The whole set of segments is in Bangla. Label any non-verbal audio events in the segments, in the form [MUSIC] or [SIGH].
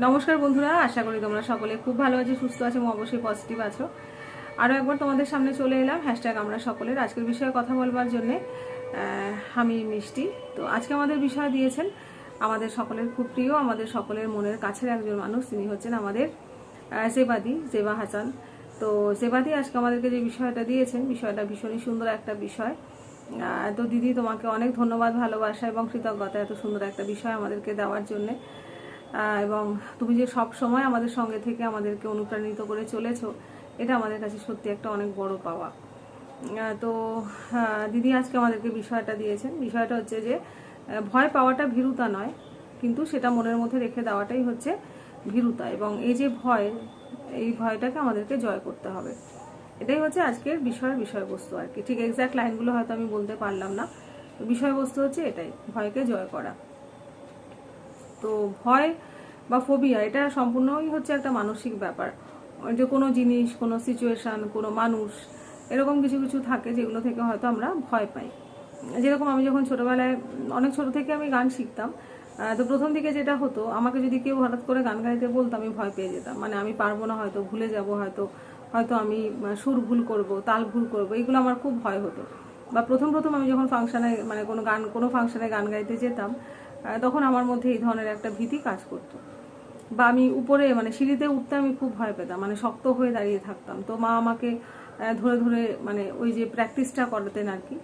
নমস্কার বন্ধুরা, আশা করি তোমরা সকলে খুব ভালো আছো, সুস্থ আছো এবং অবশ্যই পজিটিভ আছো। আরও একবার তোমাদের সামনে চলে এলাম হ্যাশট্যাগ আমরা সকলের। আজকের বিষয়ে কথা বলবার জন্যে আমি মিষ্টি। তো আজকে আমাদের বিষয় দিয়েছেন আমাদের সকলের খুব প্রিয়, আমাদের সকলের মনের কাছের একজন মানুষ। তিনি হচ্ছেন আমাদের জেবাদি জেবা হাসান। তো জেবাদি আজকে আমাদেরকে যে বিষয়টা দিয়েছেন, বিষয়টা ভীষণই সুন্দর একটা বিষয়। তো দিদি, তোমাকে অনেক ধন্যবাদ, ভালোবাসা এবং কৃতজ্ঞতা এত সুন্দর একটা বিষয় আমাদেরকে দেওয়ার জন্যে। এবং তুমি যে সব সময় আমাদের সঙ্গে থেকে আমাদেরকে অনুপ্রাণিত করে চলেছো, এটা আমাদের কাছে সত্যি একটা অনেক বড় পাওয়া। তো দিদি আজকে আমাদেরকে বিষয়টা দিয়েছেন। বিষয়টা হচ্ছে যে ভয় পাওয়াটা ভীরুতা নয়, কিন্তু সেটা মনের মধ্যে রেখে দেওয়াটাই হচ্ছে ভীরুতা এবং এই যে ভয়, এই ভয়টাকে আমাদেরকে জয় করতে হবে। এটাই হচ্ছে আজকের বিষয়ের বিষয়বস্তু আর কি। ঠিক এক্স্যাক্ট লাইনগুলো হয়তো আমি বলতে পারলাম না। বিষয়বস্তু হচ্ছে এটাই, ভয়কে জয় করা। তো ভয় বা ফোবিয়া এটা সম্পূর্ণই হচ্ছে একটা মানসিক ব্যাপার। যে কোনো জিনিস, কোনো সিচুয়েশন কোনো মানুষ, এরকম কিছু কিছু থাকে যেগুলো থেকে হয়তো আমরা ভয় পাই। যেরকম আমি যখন ছোটোবেলায়, অনেক ছোট থেকে আমি গান শিখতাম তো প্রথম দিকে যেটা হতো, আমাকে যদি কেউ হঠাৎ করে গান গাইতে বলতো, আমি ভয় পেয়ে যেতাম। মানে আমি পারব না, হয়তো ভুলে যাব, হয়তো হয়তো আমি সুর ভুল করব, তাল ভুল করব, এগুলো আমার খুব ভয় হতো। বা প্রথম প্রথম আমি যখন ফাংশানে মানে কোনো গান, কোনো ফাংশানে গান গাইতে যেতাম তখন আমার মধ্যে এই ধরনের একটা ভীতি কাজ করতো। বা আমি উপরে মানে সিঁড়িতে উঠতে আমি খুব ভয় পেতাম মানে শক্ত হয়ে দাঁড়িয়ে থাকতাম। তো মা আমাকে ধরে ধরে মানে ওই যে প্র্যাকটিসটা করাতেন আর কি।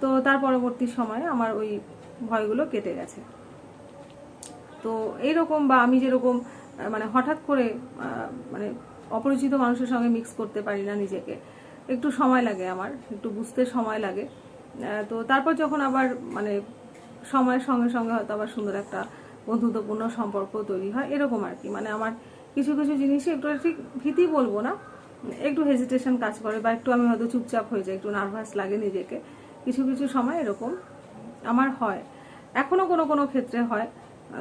তো তার পরবর্তী সময়ে আমার ওই ভয়গুলো কেটে গেছে। তো এইরকম বা আমি যেরকম মানে হঠাৎ করে মানে অপরিচিত মানুষের সঙ্গে মিক্স করতে পারি না নিজেকে, একটু সময় লাগে আমার, একটু বুঝতে সময় লাগে। তো তারপর যখন আবার মানে সময়ের সঙ্গে সঙ্গে হয়তো আবার সুন্দর একটা বন্ধুত্বপূর্ণ সম্পর্ক তৈরি হয়, এরকম আর কি। মানে আমার কিছু কিছু জিনিসই একটু ঠিক ভীতি বলব না, একটু হেজিটেশন কাজ করে বা একটু আমি হয়তো চুপচাপ হয়ে যাই, একটু নার্ভাস লাগে নিজেকে। কিছু কিছু সময় এরকম আমার হয়। এখনও কোনো কোনো ক্ষেত্রে হয়।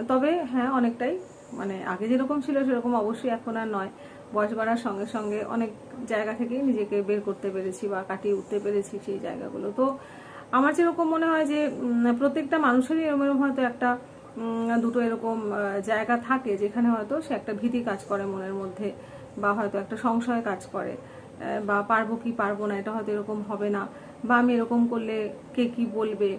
তবে হ্যাঁ অনেকটাই। মানে আগে যেরকম ছিল সেরকম অবশ্যই এখন আর নয়। বয়স বাড়ার সঙ্গে সঙ্গে অনেক জায়গা থেকেই নিজেকে বের করতে পেরেছি বা কাটিয়ে উঠতে পেরেছি সেই জায়গাগুলো। তো আমার যেরকম মনে হয় যে প্রত্যেকটা মানুষেরই এরকম এরকম হয়তো একটা দুটো এরকম জায়গা থাকে যেখানে হয়তো সে একটা ভীতি কাজ করে মনের মধ্যে বা হয়তো একটা সংশয় কাজ করে বা পারব কি পারব না, এটা হয়তো এরকম হবে না, বা আমি এরকম করলে কে কি বলবে,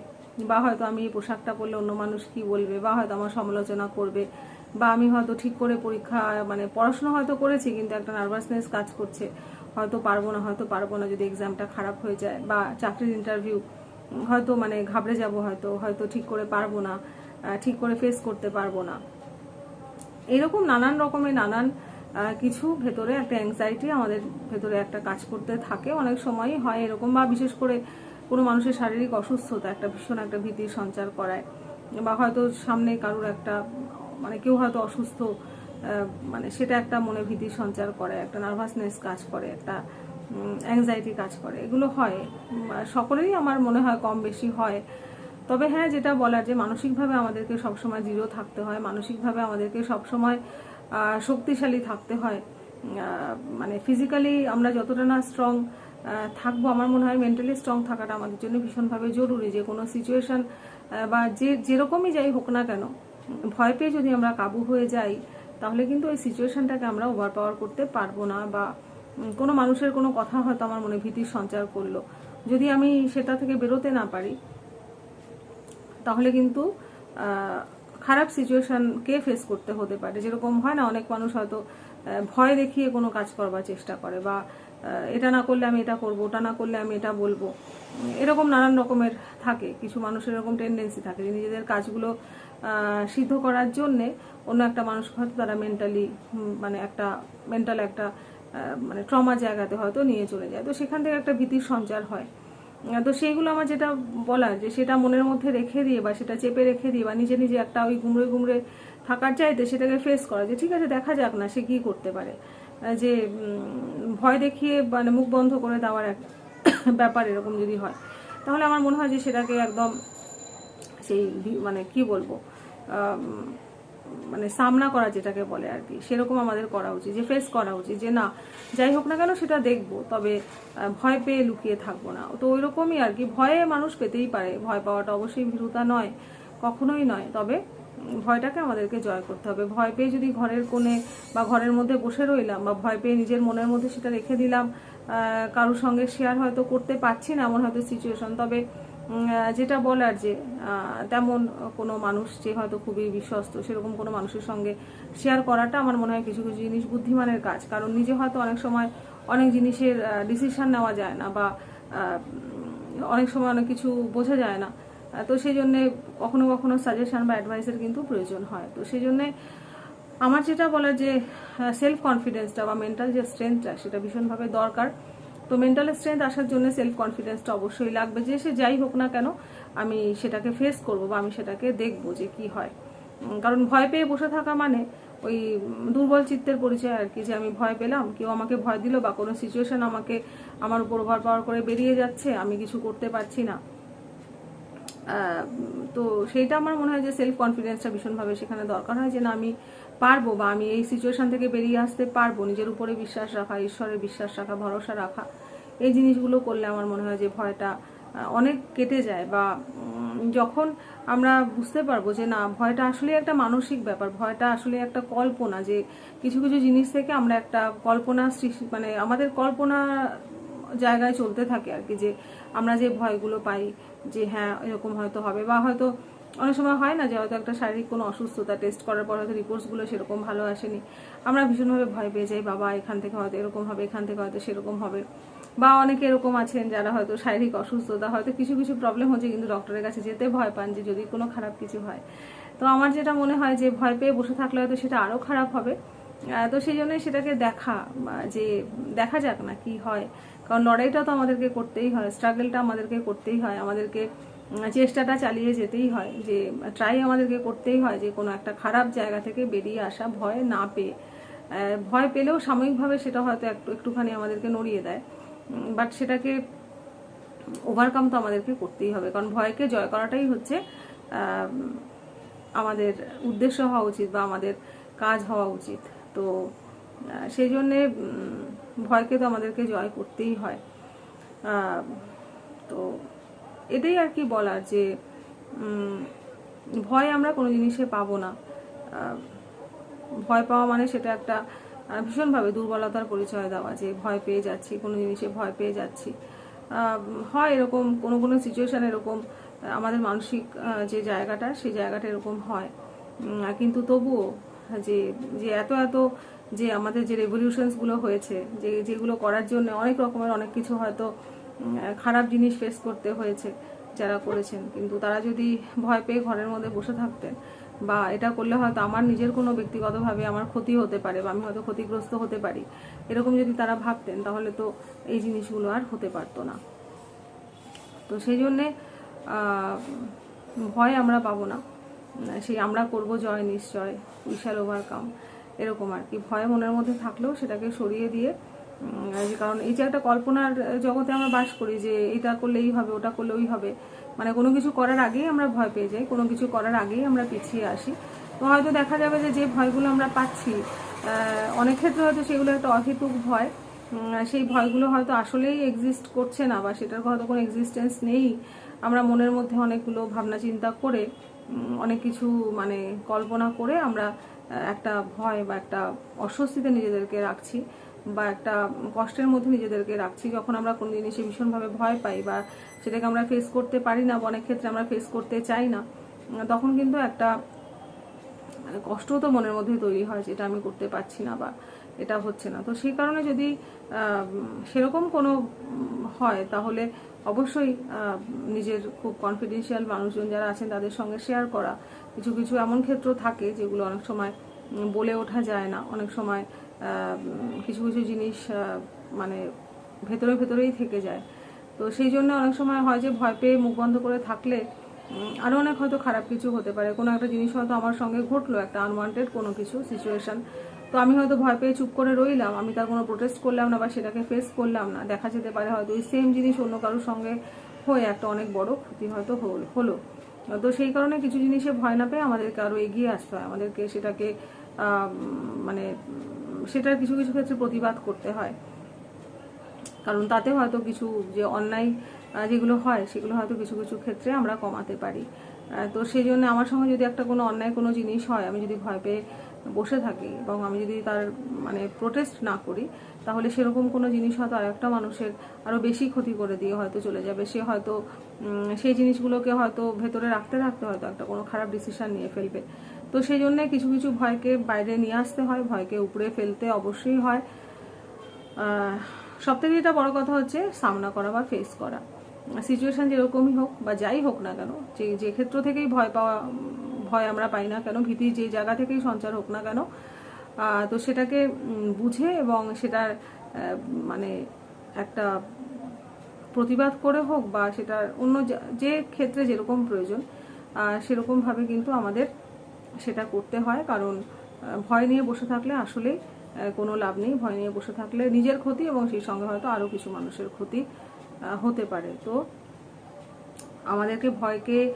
বা হয়তো আমি এই পোশাকটা পরলে অন্য মানুষ কি বলবে, বা হয়তো আমার সমালোচনা করবে, বা আমি হয়তো ঠিক করে পরীক্ষা মানে পড়াশোনা হয়তো করেছি কিন্তু একটা নার্ভাসনেস কাজ করছে, হয়তো পারব না, হয়তো পারব না যদি এক্সামটা খারাপ হয়ে যায়, বা চাকরির ইন্টারভিউ হয়তো মানে ঘাবড়ে যাব হয়তো হয়তো ঠিক করে পারব না ঠিক করে ফেস করতে পারব না। এরকম নানান রকমের নানান কিছু ভেতরে একটা অ্যাংজাইটি আমাদের ভেতরে একটা কাজ করতে থাকে। অনেক সময়ই হয় এরকম বা বিশেষ করে কোনো মানুষের শারীরিক অসুস্থতা, একটা ভীষণ একটা ভীতির সঞ্চার করায়। বা হয়তো সামনে কারোর একটা মানে কেউ হয়তো অসুস্থ মানে সেটা একটা মনে ভীতির সঞ্চার করে, একটা নার্ভাসনেস কাজ করে, একটা অ্যাংজাইটি কাজ করে। এগুলো হয়। সকলেরই আমার মনে হয় কম বেশি হয়। তবে হ্যাঁ যেটা বলার যে মানসিকভাবে আমাদেরকে সবসময় দৃঢ় থাকতে হয়, মানসিকভাবে আমাদেরকে সবসময় শক্তিশালী থাকতে হয়। মানে ফিজিক্যালি আমরা যতটা না স্ট্রং থাকব, আমার মনে হয় মেন্টালি স্ট্রং থাকাটা আমাদের জন্য ভীষণভাবে জরুরি। যে কোনো সিচুয়েশন বা যে, যেরকমই যাই হোক না কেন, ভয় পেয়ে যদি আমরা কাবু হয়ে যাই, তাহলে কিন্তু ওই সিচুয়েশনটাকে আমরা ওভার পাওয়ার করতে পারব না বা কোনো মানুষের কোনো কথা হয়তো আমার মনে ভীতির সঞ্চার করল। যদি আমি সেটা থেকে বেরোতে না পারি, তাহলে কিন্তু খারাপ সিচুয়েশনকে ফেস করতে হতে পারে। যেরকম হয় না, অনেক মানুষ হয়তো ভয় দেখিয়ে কোনো কাজ করবার চেষ্টা করে বা এটা না করলে আমি এটা করব, ওটা না করলে আমি এটা বলব। এরকম নানান রকমের থাকে। কিছু মানুষের এরকম টেন্ডেন্সি থাকে যে নিজেদের কাজগুলো সিদ্ধ করার জন্যে অন্য একটা মানুষকে হয়তো তারা মেন্টালি মানে একটা মেন্টাল একটা মানে ট্রমা জায়গাতে হয়তো নিয়ে চলে যায়। তো সেখান থেকে একটা ভীতির সঞ্চার হয়। তো সেইগুলো আমার যেটা বলার যে সেটা মনের মধ্যে রেখে দিয়ে বা সেটা চেপে রেখে দিয়ে বা নিজে নিজে একটা ওই গুমড়ে গুমড়ে থাকার চাইতে সেটাকে ফেস করা যে, ঠিক আছে, দেখা যাক না সে কি করতে পারে। যে ভয় দেখিয়ে মানে মুখ বন্ধ করে দেওয়ার এক [COUGHS] ব্যাপার এরকম যদি হয়, তাহলে আমার মনে হয় যে সেটাকে একদম সেই মানে কি বলব মানে সামনা করা যেটাকে বলে আর কি, সেরকম আমাদের করা উচিত, যে ফেস করা উচিত, যে না, যাই হোক না কেন সেটা দেখব, তবে ভয় পেয়ে লুকিয়ে থাকব না। তো ওই রকমই আর কি, ভয়ে মানুষ পেতেই পারে, ভয় পাওয়াটা অবশ্যই ভীরুতা নয়, কখনোই নয়, তবে ভয়টাকে আমাদেরকে জয় করতে হবে। ভয় পেয়ে যদি ঘরের কোণে বা ঘরের মধ্যে বসে রইলাম বা ভয় পেয়ে নিজের মনের মধ্যে সেটা রেখে দিলাম কারোর সঙ্গে শেয়ার হয়তো করতে পারছি না, এমন হয়তো সিচুয়েশন তবে যেটা বলার যে তেমন কোনো মানুষ যে হয়তো খুবই বিশ্বস্ত, সেরকম কোনো মানুষের সঙ্গে শেয়ার করাটা আমার মনে হয় কিছু কিছু জিনিস বুদ্ধিমানের কাজ। কারণ নিজে হয়তো অনেক সময় অনেক জিনিসের ডিসিশন নেওয়া যায় না বা অনেক সময় অনেক কিছু বোঝা যায় না। তো সেই জন্যে কখনো কখনো সাজেশন বা অ্যাডভাইসের কিন্তু প্রয়োজন হয়। তো সেই জন্যে আমার যেটা বলার যে সেলফ কনফিডেন্সটা বা মেন্টাল যে স্ট্রেংথটা সেটা ভীষণভাবে দরকার। তো মেন্টাল স্ট্রেংথ আসার জন্য সেলফ কনফিডেন্সটা অবশ্যই লাগবে। যে সে যাই হোক না কেন, আমি সেটাকে ফেস করব বা আমি সেটাকে দেখব যে কি হয়। কারণ ভয় পেয়ে বসে থাকা মানে ওই দুর্বল চিত্তের পরিচয় আর কি, যে আমি ভয় পেলাম, কেউ আমাকে ভয় দিল বা কোনো সিচুয়েশন আমাকে আমার উপর ওভার পাওয়ার করে বেরিয়ে যাচ্ছে, আমি কিছু করতে পারছি না। তো সেইটা আমার মনে হয় যে সেলফ কনফিডেন্সটা ভীষণভাবে সেখানে দরকার হয় যে না, আমি পারব বা আমি এই সিচুয়েশান থেকে বেরিয়ে আসতে পারব, নিজের উপরে বিশ্বাস রাখা, ঈশ্বরের বিশ্বাস রাখা, ভরসা রাখা, এই জিনিসগুলো করলে আমার মনে হয় যে ভয়টা অনেক কেটে যায় বা যখন আমরা বুঝতে পারব যে না, ভয়টা আসলে একটা মানসিক ব্যাপার, ভয়টা আসলে একটা কল্পনা যে কিছু কিছু জিনিস থেকে আমরা একটা কল্পনা সৃষ্টি মানে আমাদের কল্পনা জায়গায় চলতে থাকে আর কি, যে আমরা যে ভয়গুলো পাই, যে হ্যাঁ এরকম হয়তো হবে বা হয়তো অনেক সময় হয় না যে হয়তো একটা শারীরিক কোনো অসুস্থতা টেস্ট করার পর হয়তো রিপোর্টসগুলো সেরকম ভালো আসেনি। আমরা ভীষণভাবে ভয় পেয়ে যাই, বাবা, এখান থেকে হয়তো এরকম হবে, এখান থেকে হয়তো সেরকম হবে। বা অনেকে এরকম আছেন যারা হয়তো শারীরিক অসুস্থতা, হয়তো কিছু কিছু প্রবলেম হচ্ছে কিন্তু ডক্টরের কাছে যেতে ভয় পান যে যদি কোনো খারাপ কিছু হয়। তো আমার যেটা মনে হয় যে ভয় পেয়ে বসে থাকলে হয়তো সেটা আরও খারাপ হবে। তো সেই জন্যই সেটাকে দেখা যে দেখা যাক না কি হয়। কারণ লড়াইটা তো আমাদেরকে করতেই হয় স্ট্রাগলটা আমাদেরকে করতেই হয়। আমাদেরকে চেষ্টাটা চালিয়ে যেতেই হয়, যে ট্রাই আমাদেরকে করতেই হয় যে কোনো একটা খারাপ জায়গা থেকে বেরিয়ে আসা, ভয় না পেয়ে। ভয় পেলেও সাময়িকভাবে সেটা হয়তো একটু, একটুখানি আমাদেরকে নড়িয়ে দেয়। বাট সেটাকে ওভারকাম তো আমাদেরকে করতেই হবে, কারণ ভয়কে জয় করাটাই হচ্ছে আমাদের উদ্দেশ্য হওয়া উচিত বা আমাদের কাজ হওয়া উচিত। তো সেই জন্যে ভয়কে তো আমাদেরকে জয় করতেই হয়। তো এটাই আর কি বলার যে ভয় আমরা কোনো জিনিসে পাবো না। ভয় পাওয়া মানে সেটা একটা ভীষণভাবে দুর্বলতার পরিচয় দেওয়া যে ভয় পেয়ে যাচ্ছি, কোনো জিনিসে ভয় পেয়ে যাচ্ছি। হয় এরকম কোনো কোনো সিচুয়েশন এরকম আমাদের মানসিক যে জায়গাটা, সেই জায়গাটা এরকম হয়। কিন্তু তবুও যে যে এত এত যে আমাদের যে রেভলিউশনসগুলো হয়েছে, যে, যেগুলো করার জন্য অনেক রকমের অনেক কিছু হয়তো খারাপ জিনিস ফেস করতে হয়েছে যারা করেছেন। কিন্তু তারা যদি ভয় পেয়ে ঘরের মধ্যে বসে থাকতেন বা এটা করলে হয়তো আমার নিজের কোনো ব্যক্তিগতভাবে আমার ক্ষতি হতে পারে বা আমি হয়তো ক্ষতিগ্রস্ত হতে পারি। এরকম যদি তারা ভাবতেন, তাহলে তো এই জিনিসগুলো আর হতে পারতো না। তো সেই জন্যে ভয় আমরা পাবো না। সেই আমরা করব জয় নিশ্চয় উইশাল ওভারকাম এরকম আর কি। ভয় মনের মধ্যে থাকলেও সেটাকে সরিয়ে দিয়ে কারণ এই যে একটা কল্পনার জগতে আমরা বাস করি যে এটা করলে এই হবে, ওটা করলে ওই হবে। মানে কোনো কিছু করার আগেই আমরা ভয় পেয়ে যাই, কোনো কিছু করার আগেই আমরা পিছিয়ে আসি। তো হয়তো দেখা যাবে যে যে ভয়গুলো আমরা পাচ্ছি অনেক ক্ষেত্রে হয়তো সেগুলো একটা অহেতুক ভয়। সেই ভয়গুলো হয়তো আসলেই এক্সিস্ট করছে না বা সেটার হয়তো কোনো এক্সিস্টেন্স নেই। আমরা মনের মধ্যে অনেকগুলো ভাবনা চিন্তা করে অনেক কিছু মানে কল্পনা করে আমরা একটা ভয় বা একটা অস্বস্তিতে নিজেদেরকে রাখছি। বা একটা কষ্টের মধ্যে নিজেদেরকে রাখছি। যখন আমরা কোনো জিনিসে ভীষণভাবে ভয় পাই বা সেটাকে আমরা ফেস করতে পারি না বা অনেক ক্ষেত্রে আমরা ফেস করতে চাই না, তখন কিন্তু একটা মানে কষ্ট তো মনের মধ্যে তৈরি হয় যেটা আমি করতে পারছি না বা এটা হচ্ছে না। তো সেই কারণে যদি সেরকম কোনো হয় তাহলে অবশ্যই নিজের খুব কনফিডেন্সিয়াল মানুষজন যারা আছেন তাদের সঙ্গে শেয়ার করা। কিছু কিছু এমন ক্ষেত্র থাকে যেগুলো অনেক সময় বলে ওঠা যায় না। অনেক সময় কিছু কিছু জিনিস মানে ভেতরে ভেতরেই থেকে যায়। তো সেই জন্য অনেক সময় হয় যে ভয় পেয়ে মুখ বন্ধ করে থাকলে আরও অনেক হয়তো খারাপ কিছু হতে পারে। কোনো একটা জিনিস হয়তো আমার সঙ্গে ঘটলো, একটা আনওয়ান্টেড কোনো কিছু সিচুয়েশন তো আমি হয়তো ভয় পেয়ে চুপ করে রইলাম, আমি তার কোনো প্রোটেস্ট করলাম না বা সেটাকে ফেস করলাম না। দেখা যেতে পারে হয়তো ওই সেম জিনিস অন্য কারোর সঙ্গে হয়ে একটা অনেক বড় ক্ষতি হয়তো হল- তো সেই কারণে কিছু জিনিসে ভয় না পেয়ে আমাদেরকে আরও এগিয়ে আসতে হয়। আমাদেরকে সেটাকে মানে সেটার কিছু কিছু ক্ষেত্রে প্রতিবাদ করতে হয়। কারণ তাতে হয়তো কিছু যে অন্যায় যেগুলো হয়, সেগুলো হয়তো কিছু কিছু ক্ষেত্রে আমরা কমাতে পারি। তো সেই জন্য আমার সঙ্গে যদি একটা কোনো অন্যায় কোনো জিনিস হয়, আমি যদি ভয় পেয়ে বসে থাকি এবং আমি যদি তার মানে প্রোটেস্ট না করি, তাহলে সেরকম কোনো জিনিস হয়তো আর একটা মানুষের আরও বেশি ক্ষতি করে দিয়ে হয়তো চলে যাবে। সে হয়তো সেই জিনিসগুলোকে হয়তো ভেতরে রাখতে রাখতে হয়তো একটা কোনো খারাপ ডিসিশান নিয়ে ফেলবে। তো সেই জন্যে কিছু কিছু ভয়কে বাইরে নিয়ে আসতে হয়, ভয়কে উপরে ফেলতে অবশ্যই হয়। সব থেকে যেটা বড় কথা হচ্ছে সামনা করা বা ফেস করা। সিচুয়েশন যেরকমই হোক বা যাই হোক না কেন, যে যে ক্ষেত্র থেকেই ভয় পাওয়া ভয় আমরা পাই না কেন? ভীতি যে জায়গা থেকেই সঞ্চার হোক না কেন। তো সেটাকে বুঝে এবং সেটার মানে একটা প্রতিবাদ করে হোক বা সেটার অন্য যা- ক্ষেত্রে যেরকম প্রয়োজন সেরকমভাবে কিন্তু আমাদের সেটা করতে হয়। কারণ ভয় নিয়ে বসে থাকলে আসলেই আহ, কোনো লাভ নেই। ভয় নিয়ে বসে থাকলে নিজের ক্ষতি এবং সেই সঙ্গে হয়তো আরও কিছু মানুষের ক্ষতি হতে পারে। তো আমাদেরকে ভয়কে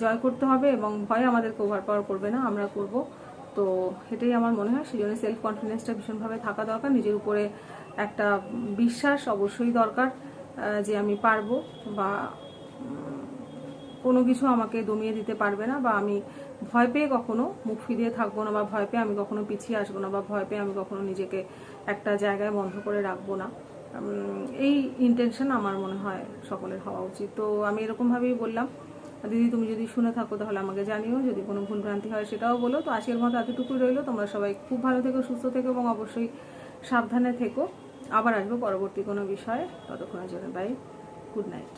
জয় করতে হবে এবং ভয় আমাদেরকে ওভার পাওয়ার করবে না, আমরা করব। তো এটাই আমার মনে হয় সেই জন্য সেলফ কনফিডেন্সটা ভীষণভাবে থাকা দরকার। নিজের উপরে একটা বিশ্বাস অবশ্যই দরকার যে আমি পারব বা কোনো কিছু আমাকে দমিয়ে দিতে পারবে না বা আমি ভয় পেয়ে কখনো মুখ ফিরিয়ে থাকব না বা ভয় পেয়ে আমি কখনো পিছিয়ে আসব না বা ভয় পেয়ে আমি কখনো নিজেকে একটা জায়গায় বন্ধ করে রাখব না। এই ইন্টেনশন আমার মনে হয় সকলের হওয়া উচিত। তো আমি এরকমভাবেই বললাম। দিদি, তুমি যদি শুনে থাকো তাহলে আমাকে জানিও। যদি কোনো ভুলভ্রান্তি হয় সেটাও বলো। তো আজকের মতো এতটুকুই রইল। তোমরা সবাই খুব ভালো থেকো, সুস্থ থেকো এবং অবশ্যই সাবধানে থেকো। আবার আসব পরবর্তী কোনো বিষয়ে। ততক্ষণের জন্য বাই গুড নাইট